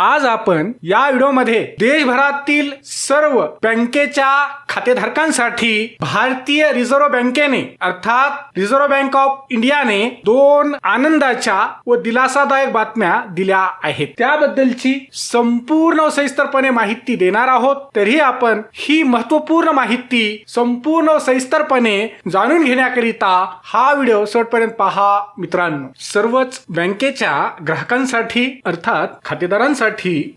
आज आपण या व्हिडिओमध्ये देशभरातील सर्व बँकेच्या खातेधारकांसाठी भारतीय रिझर्व्ह बँकेने अर्थात रिझर्व्ह बँक ऑफ इंडियाने दोन आनंदाच्या व दिलासादायक बातम्या दिल्या आहेत. त्याबद्दलची संपूर्ण सविस्तरपणे माहिती देणार आहोत. तरी आपण ही महत्त्वपूर्ण माहिती संपूर्ण सविस्तरपणे जाणून घेण्याकरिता हा व्हिडिओ शेवटपर्यंत पहा मित्रांनो. सर्वच बँकेच्या ग्राहकांसाठी अर्थात खातेदारांसाठी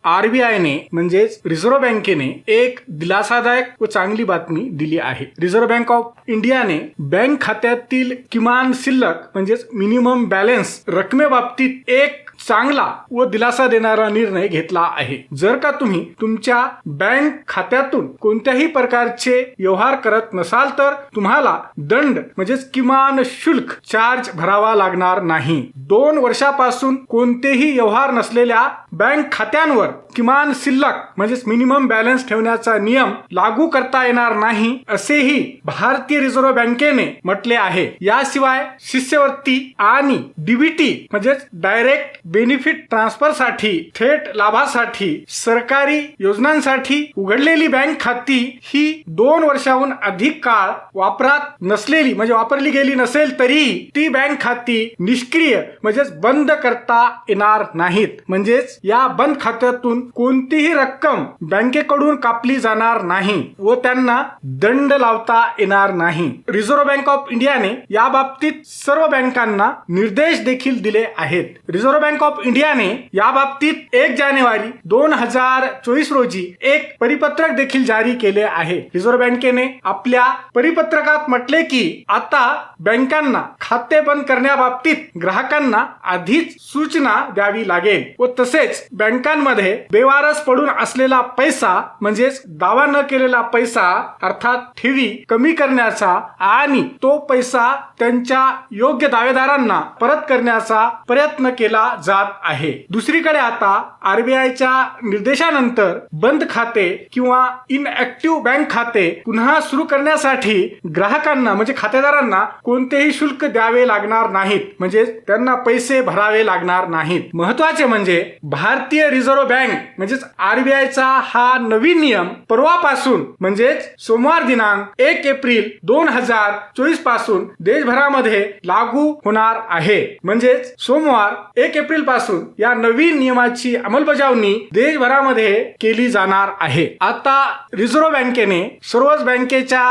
आरबीआयने म्हणजेच रिझर्व्ह बँकेने एक दिलासादायक व चांगली बातमी दिली आहे. रिझर्व्ह बँक ऑफ इंडियाने बँक खात्यातील किमान शिल्लक म्हणजेच मिनिमम बॅलन्स रकमेबाबतीत एक चांगला व दिलासा देणारा निर्णय घेतला आहे. जर का तुम्ही तुमच्या बँक खात्यातून कोणत्याही प्रकारचे व्यवहार करत नसाल तर तुम्हाला दंड म्हणजेच किमान शुल्क चार्ज भरावा लागणार नाही. दोन वर्षापासून कोणतेही व्यवहार नसलेल्या बँक खात्यांवर किमान शिल्लक म्हणजेच मिनिमम बॅलन्स ठेवण्याचा नियम लागू करता येणार नाही असेही भारतीय रिझर्व्ह बँकेने म्हटले आहे. याशिवाय शिष्यवृत्ती आणि डीबीटी म्हणजेच डायरेक्ट बेनिफिट ट्रान्सफरसाठी थेट लाभासाठी सरकारी योजनांसाठी उघडलेली बँक खाती ही दोन वर्षाहून अधिक काळ वापरात नसलेली म्हणजे वापरली गेली नसेल तरी ती बँक खाती निष्क्रिय म्हणजेच बंद करता येणार नाहीत. म्हणजेच या बंद खात्यातून कोणतीही रक्कम बँकेकडून कापली जाणार नाही व त्यांना दंड लावता येणार नाही. रिझर्व्ह बँक ऑफ इंडियाने या बाबतीत सर्व बँकांना निर्देश देखील दिले आहेत. रिझर्व्ह बँक ऑफ इंडियाने या बाबतीत एक जानेवारी दोन हजार चोवीस रोजी एक परिपत्रक देखील जारी केले आहे. रिझर्व्ह बँकेने आपल्या परिपत्रकात म्हटले की आता बँकांना खाते बंद करण्याबाबतीत ग्राहकांना आधीच सूचना द्यावी लागेल व तसेच बँकांमध्ये बेवारस पडून असलेला पैसा म्हणजेच दावा न केलेला पैसा अर्थात ठेवी कमी करण्याचा आणि तो पैसा त्यांच्या योग्य दावेदारांना परत करण्याचा प्रयत्न केला जात आहे. दुसरीकडे आता आरबीआयच्या निर्देशानंतर बंद खाते किंवा इनऍक्टिव्ह बँक खाते पुन्हा सुरू करण्यासाठी ग्राहकांना म्हणजे खातेदारांना कोणतेही शुल्क द्यावे लागणार नाहीत. म्हणजे त्यांना पैसे भरावे लागणार नाहीत. महत्त्वाचे म्हणजे भारतीय रिझर्व्ह बँक म्हणजेच आरबीआयचा हा नवीन नियम परवापासून म्हणजेच सोमवार दिनांक एक एप्रिल दोन हजार चोवीसपासून देशभरामध्ये लागू होणार आहे. म्हणजेच सोमवार एक एप्रिल पासून या नवीन नियमाची अंमलबजावणी देशभरामध्ये केली जाणार आहे. आता रिझर्व्ह बँकेने सर्वच बँकेच्या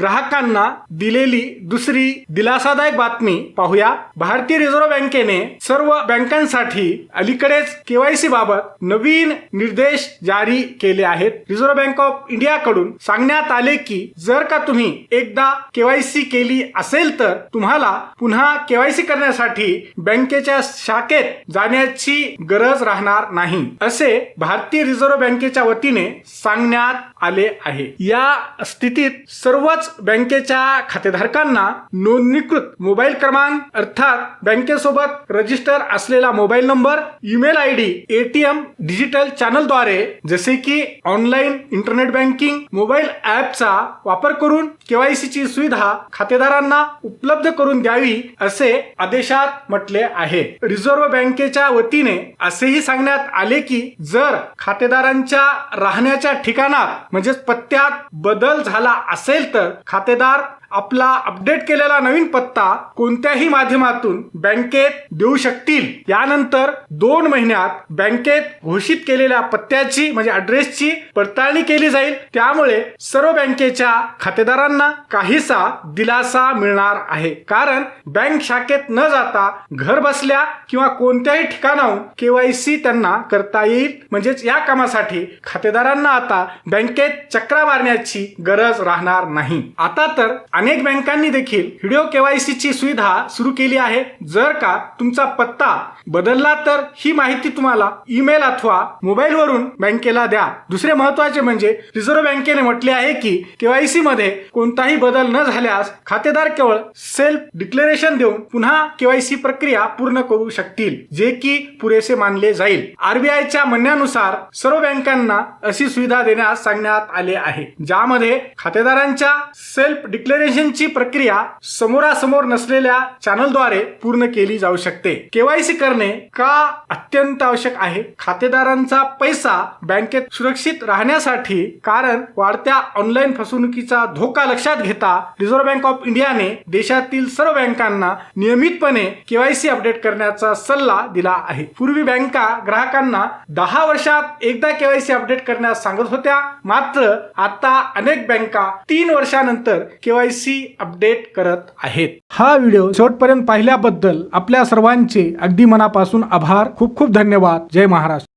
ग्राहकांना दिलेली दुसरी दिलासादायक बातमी पाहूया. भारतीय रिझर्व्ह बँकेने सर्व बँकांसाठी अलीकडेच केवायसी बाबत नवीन निर्देश जारी केले आहेत. रिझर्व्ह बँक ऑफ इंडिया कडून सांगण्यात आले की जर का तुम्ही एकदा केवायसी केली असेल तर तुम्हाला पुन्हा केवायसी करण्यासाठी बँकेच्या शाखेत जाण्याची गरज राहणार नाही असे भारतीय रिझर्व्ह बँकेच्या वतीने सांगण्यात आले आहे. या स्थितीत सर्वच बँकेच्या खातेधारकांना नोंदणीकृत मोबाईल क्रमांक अर्थात बँकेसोबत रजिस्टर असलेला mobile number email I D ATM digital चॅनलद्वारे जसे की ऑनलाईन इंटरनेट बँकिंग मोबाईल ऍपचा वापर करून केवायसीची सुविधा खातेदारांना उपलब्ध करून द्यावी असे आदेशात म्हटले आहे. रिझर्व्ह संस्थेच्या वतीने असेही सांगण्यात आले की जर खातेदारांच्या राहण्याच्या ठिकाणात म्हणजेच पत्त्यात बदल झाला असेल तर खातेदार आपला अपडेट केलेला नवीन पत्ता कोणत्याही माध्यमातून बँकेत देऊ शकतील. यानंतर दोन महिन्यात बँकेत घोषित केलेल्या पत्त्याची म्हणजे अड्रेसची पडताळणी केली जाईल. त्यामुळे सर्व बँकेच्या खातेदारांना काहीसा दिलासा मिळणार आहे. कारण बँक शाखेत न जाता घर बसल्या किंवा कोणत्याही ठिकाणाहून केवायसी त्यांना करता येईल. म्हणजेच या कामासाठी खातेदारांना आता बँकेत चक्रा मारण्याची गरज राहणार नाही. आता तर अनेक बँकांनी देखील व्हिडिओ केवायसी ची सुविधा सुरू केली आहे. जर का तुमचा पत्ता बदलला तर ही माहिती तुम्हाला ईमेल अथवा मोबाईल वरून बँकेला द्या. दुसरे महत्त्वाचे म्हणजे रिझर्व्ह बँकेने म्हटले आहे की केवायसी मध्ये कोणताही बदल न झाल्यास खातेदार केवळ सेल्फ डिक्लेरेशन देऊन पुन्हा केवायसी प्रक्रिया पूर्ण करू शकतील जे की पुरेसे मानले जाईल. आरबीआयच्या म्हणण्यानुसार सर्व बँकांना अशी सुविधा देण्यास सांगण्यात आले आहे ज्यामध्ये खातेदारांच्या सेल्फ डिक्लेरेशन रजिस्ट्रेशनची प्रक्रिया समोरासमोर नसलेल्या चॅनलद्वारे पूर्ण केली जाऊ शकते. केवायसी करणे का अत्यंत आवश्यक आहे? खातेदारांचा पैसा बँकेत सुरक्षित राहण्यासाठी कारण वाढत्या ऑनलाईन फसवणुकीचा धोका लक्षात घेता रिझर्व्ह बँक ऑफ इंडियाने देशातील सर्व बँकांना नियमितपणे केवायसी अपडेट करण्याचा सल्ला दिला आहे. पूर्वी बँका ग्राहकांना दहा वर्षात एकदा केवायसी अपडेट करण्यास सांगत होत्या. मात्र आता अनेक बँका तीन वर्षानंतर केवायसी अपडेट करत आहेत. हा व्हिडिओ शेवटपर्यंत पाहिल्याबद्दल आपल्या सर्वांचे अगदी मनापासून आभार. खूप खूप धन्यवाद. जय महाराष्ट्र.